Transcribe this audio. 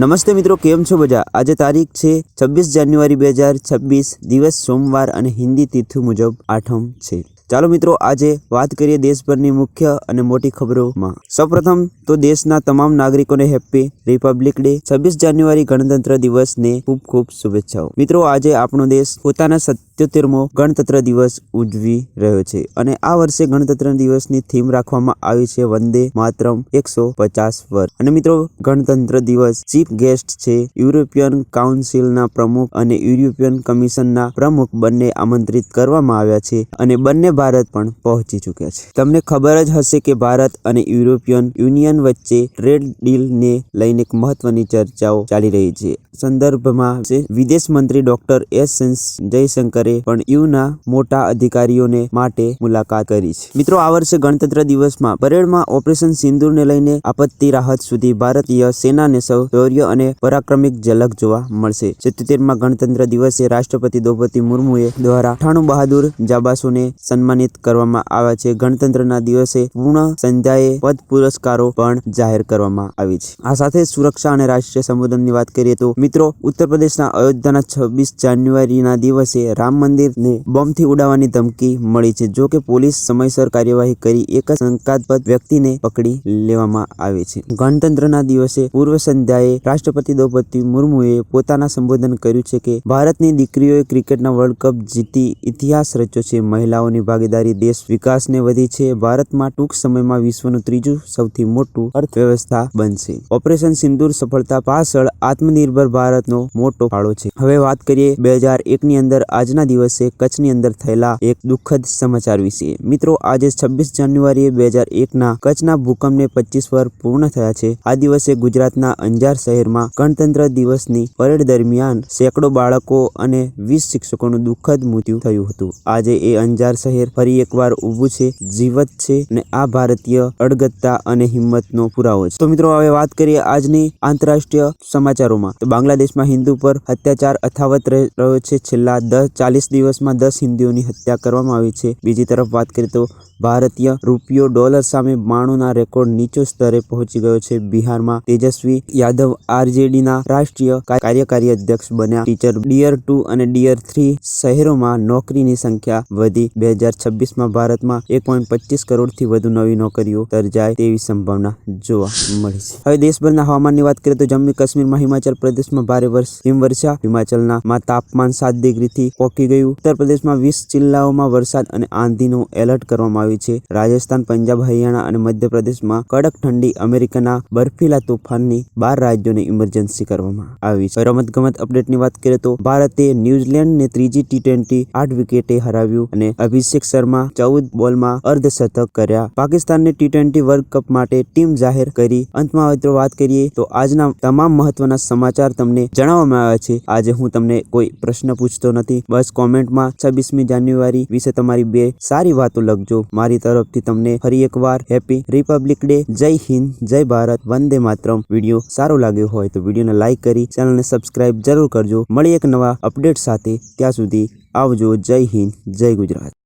નમસ્તે મિત્રો, કેમ છો બધા? આજે તારીખ છે છવ્વીસ જાન્યુઆરી બે હજાર છવ્વીસ, દિવસ સોમવાર અને હિન્દી તિથિ મુજબ આઠમ છે. ચાલો મિત્રો, આજે વાત કરીએ દેશભરની મુખ્ય અને મોટી ખબરોમાં. સૌપ્રથમ તો દેશના તમામ નાગરિકોને હેપી રિપબ્લિક ડે. છવ્વીસ જાન્યુઆરી ગણતંત્ર દિવસને ખૂબ ખૂબ શુભેચ્છાઓ. મિત્રો, આજે આપણો દેશ પોતાના સત્યોતેરમો ગણતંત્ર દિવસ ઉજવી રહ્યો છે અને આ વર્ષે ગણતંત્ર દિવસની થીમ રાખવામાં આવી છે વંદે માતરમ એકસો પચાસ વર્ષ. અને મિત્રો, ગણતંત્ર દિવસ ચીફ ગેસ્ટ છે યુરોપિયન કાઉન્સિલના પ્રમુખ અને યુરોપિયન કમિશનના પ્રમુખ બંને આમંત્રિત કરવામાં આવ્યા છે અને બંને ભારત પણ પહોંચી ચૂક્યા છે. તમને ખબર જ હશે કે ભારત અને યુરોપિયન યુનિયન વચ્ચે ટ્રેડ ડીલને લઈને એક મહત્વની ચર્ચાઓ ચાલી રહી છે. સંદર્ભમાં વિદેશ મંત્રી ડોક્ટર એસ જયશંકરે પણ યુના મોટા અધિકારીઓને માટે મુલાકાત કરી છે. મિત્રો, આ વર્ષે ગણતંત્ર દિવસમાં પરેડમાં ઓપરેશન સિંદુરને લઈને આપત્તિ રાહત સુધી ભારતીય સેનાને શૌર્ય અને પરાક્રમિક ઝલક જોવા મળશે. સિત્તેરમાં ગણતંત્ર દિવસે રાષ્ટ્રપતિ દ્રૌપદી મુર્મુએ દ્વારા અઠાણું બહાદુર જાબાસોને સન્માનિત કરવામાં આવ્યા છે. ગણતંત્રના દિવસે પૂર્ણ સંધ્યાએ પદ પુરસ્કારો પણ જાહેર કરવામાં આવી છે. આ સાથે સુરક્ષા અને રાષ્ટ્રીય સંબોધનની વાત કરીએ તો મિત્રો, ઉત્તર પ્રદેશના અયોધ્યાના છવ્વીસ જાન્યુઆરીના દિવસે રામ મંદિરને બોમ્બથી ઉડાવવાની ધમકી મળી છે. જો કે પોલીસ સમયસર કાર્યવાહી કરી, એક શંકાસ્પદ વ્યક્તિને પકડી લેવામાં આવે છે. ગણતંત્રના દિવસે પૂર્વ સંધ્યાએ રાષ્ટ્રપતિ દ્રૌપદી મુર્મુએ પોતાના સંબોધન કર્યું છે કે, ભારતની દીકરીઓએ ક્રિકેટના વર્લ્ડ કપ જીતી ઇતિહાસ રચ્યો છે. મહિલાઓની ભાગીદારી દેશ વિકાસને વધી છે. ભારતમાં ટૂંક સમયમાં વિશ્વનું ત્રીજું સૌથી મોટું અર્થવ્યવસ્થા બનશે. ઓપરેશન સિંદૂર સફળતા પાછળ આત્મનિર્ભર ભારતનો મોટો ફાળો છે. હવે વાત કરીએ, બે હજાર એકની અંદર આજના દિવસે કચ્છની અંદર થયેલા એક દુઃખદ સમાચાર વિશે. મિત્રો, આજે છવ્વીસ જાન્યુઆરી બે હજાર એકના કચ્છના ભૂકંપને પચીસ વર્ષ પૂર્ણ થયા છે. આ દિવસે ગુજરાતના અંજાર શહેરમાં ગણતંત્ર દિવસની પરેડ દરમિયાન સેંકડો બાળકો અને વીસ શિક્ષકોનું દુઃખદ મૃત્યુ થયું હતું. આજે એ અંજાર શહેર ફરી એકવાર ઊભું છે, જીવત છે અને આ ભારતીય અડગતતા અને હિંમતનો પુરાવો છે. તો મિત્રો, હવે વાત કરીએ આજની આંતરરાષ્ટ્રીય સમાચારોમાં. તો બાંગ્લાદેશમાં હિન્દુ પર અત્યાચાર અથાવત રહે- રહ્યો છે. છેલ્લા દસ ચાલીસ દિવસમાં દસ હિન્દીઓની હત્યા કરવામાં આવી છે. બીજી તરફ વાત કરીએ તો ભારતીય રૂપિયો ડોલર સામે બાણુંના રેકોર્ડ નીચો સ્તરે પહોંચી ગયો છે. બિહારમાં તેજસ્વી યાદવ આરજેડીના રાષ્ટ્રીય કાર્યકારી અધ્યક્ષ બન્યા. ટીચર ડિયર ટુ અને ડિયર થ્રી શહેરોમાં નોકરીની સંખ્યા વધી. બે હજાર છવ્વીસમાં ભારતમાં એક પોઈન્ટ પચીસ કરોડથી વધુ નવી નોકરીઓ સર્જાય તેવી સંભાવના જોવા મળી છે. હવે દેશભરના હવામાનની વાત કરીએ તો જમ્મુ કાશ્મીરમાં હિમાચલ પ્રદેશમાં ભારે વર્ષ, હિમવર્ષા, હિમાચલના તાપમાન સાત ડિગ્રીથી પહોંચી ગયું. ઉત્તર પ્રદેશમાં વીસ જિલ્લાઓમાં વરસાદ અને આંધીનું એલર્ટ કરવામાં આવ્યું છે. રાજસ્થાન, પંજાબ, હરિયાણા અને મધ્યપ્રદેશમાં કડક ઠંડી, અમેરિકાના બર્ફીલા તોફાનની બાર રાજ્યોને ઇમરજન્સી કરવામાં આવી છે. રમત ગમત અપડેટની વાત કરીએ તો ભારતે ન્યુઝીલેન્ડને ત્રીજી ટી ટ્વેન્ટી આઠ વિકેટે હરાવ્યું અને અભિષેક શર્મા ચૌદ બોલમાં અર્ધશતક કર્યા. પાકિસ્તાનને ટી ટ્વેન્ટી વર્લ્ડ કપ માટે ટીમ જાહેર કરી. અંતમાં મિત્રો વાત કરીએ તો આજના તમામ મહત્વના સમાચાર તમને જણાવવામાં આવ્યા છે. આજે હું તમને કોઈ પ્રશ્ન પૂછતો નથી. બસ કોમેન્ટમાં, છવ્વીસમી જાન્યુઆરી વિશે તમારી બે સારી વાતો લખજો. મારી તરફથી તમને ફરી એકવાર હેપી રિપબ્લિક ડે, જય હિન્દ, જય ભારત, વંદે માતરમ. વીડિયો સારો લાગ્યો હોય તો વિડીયોને લાઈક કરી, ચેનલને સબસ્ક્રાઇબ જરૂર કરજો. મળી એક નવા અપડેટ સાથે. ત્યાં સુધી આવજો. જય હિન્દ, જય ગુજરાત.